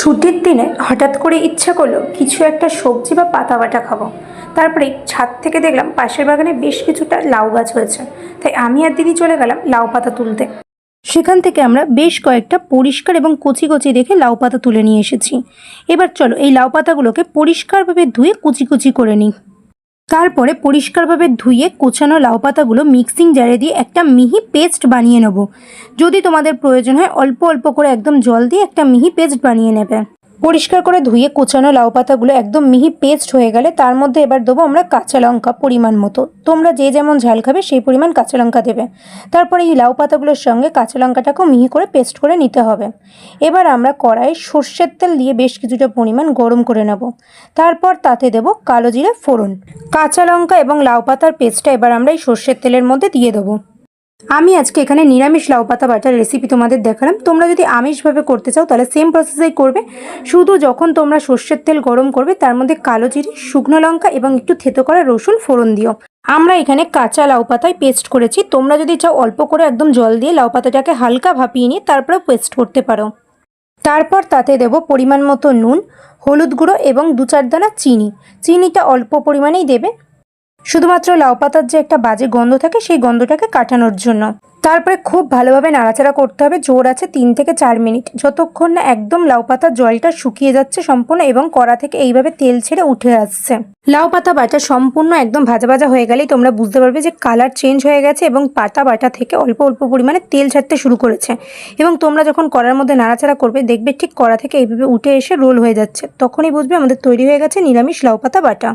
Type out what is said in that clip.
ছুটির দিনে হঠাৎ করে ইচ্ছা করল কিছু একটা সবজি বা পাতা বাটা খাব। তারপরে ছাদ থেকে দেখলাম পাশের বাগানে বেশ কিছুটা লাউ গাছ হয়েছে। তাই আমি আর দিদি চলে গেলাম লাউ পাতা তুলতে। সেখান থেকে আমরা বেশ কয়েকটা পরিষ্কার এবং কচি কচি দেখে লাউ পাতা তুলে নিয়ে এসেছি। এবার চলো এই লাউ পাতাগুলোকে পরিষ্কারভাবে ধুয়ে কুচি কুচি করে নিই। তারপরে পরিষ্কারভাবে ধুয়ে কোচানো লাউ পাতাগুলো মিক্সিং জারে দিয়ে একটা মিহি পেস্ট বানিয়ে নেব। যদি তোমাদের প্রয়োজন হয়, অল্প অল্প করে একদম জল দিয়ে একটা মিহি পেস্ট বানিয়ে নেবে। পরিষ্কার করে ধুয়ে কুচানো লাউ পাতাগুলো একদম মিহি পেস্ট হয়ে গেলে তার মধ্যে এবার দেবো আমরা কাঁচা লঙ্কা পরিমাণ মতো। তোমরা যে যেমন ঝাল খাবে সেই পরিমাণ কাঁচা লঙ্কা দেবে। তারপরে এই লাউ পাতাগুলোর সঙ্গে কাঁচা লঙ্কাটাকেও মিহি করে পেস্ট করে নিতে হবে। এবার আমরা কড়াই সর্ষের তেল দিয়ে বেশ কিছুটা পরিমাণ গরম করে নেব। তারপর তাতে দেব কালো জিরে ফোড়ন। কাঁচা লঙ্কা এবং লাউ পাতার পেস্টটা এবার আমরা এই সর্ষের তেলের মধ্যে দিয়ে দেবো। আমি আজকে এখানে নিরামিষ লাউ পাতা বাটার রেসিপি তোমাদের দেখালাম। তোমরা যদি আমিষভাবে করতে চাও, তাহলে সেম প্রসেসেই করবে। শুধু যখন তোমরা সর্ষের তেল গরম করবে, তার মধ্যে কালো জিরে, শুকনো লঙ্কা এবং একটু থেতো করা রসুন ফোড়ন দিও। আমরা এখানে কাঁচা লাউ পাতায় পেস্ট করেছি। তোমরা যদি চাও অল্প করে একদম জল দিয়ে লাউ পাতাটাকে হালকা ভাপিয়ে নিয়ে তারপরে পেস্ট করতে পারো। তারপর তাতে দেব পরিমাণ মতো নুন, হলুদ গুঁড়ো এবং দু চার দানা চিনি। চিনিটা অল্প পরিমাণেই দেবে। শুধুমাত্র লাউ পাতার যে একটা বাজে গন্ধ থাকে, সেই গন্ধটাকে কাটানোর জন্য। তারপরে খুব ভালোভাবে নাড়াচাড়া করতে হবে, জোর আছে তিন থেকে চার মিনিট। যতক্ষণ না একদম লাউ পাতার জলটা শুকিয়ে যাচ্ছে সম্পূর্ণ এবং কড়া থেকে এইভাবে তেল ছেড়ে উঠে আসছে। লাউ পাতা বাটা সম্পূর্ণ একদম ভাজা ভাজা হয়ে গেলেই তোমরা বুঝতে পারবে যে কালার চেঞ্জ হয়ে গেছে এবং পাতা বাটা থেকে অল্প অল্প পরিমাণে তেল ছাড়তে শুরু করেছে। এবং তোমরা যখন কড়ার মধ্যে নাড়াচাড়া করবে, দেখবে ঠিক কড়া থেকে এইভাবে উঠে এসে রোল হয়ে যাচ্ছে। তখনই বুঝবে আমাদের তৈরি হয়ে গেছে নিরামিষ লাউ পাতা বাটা।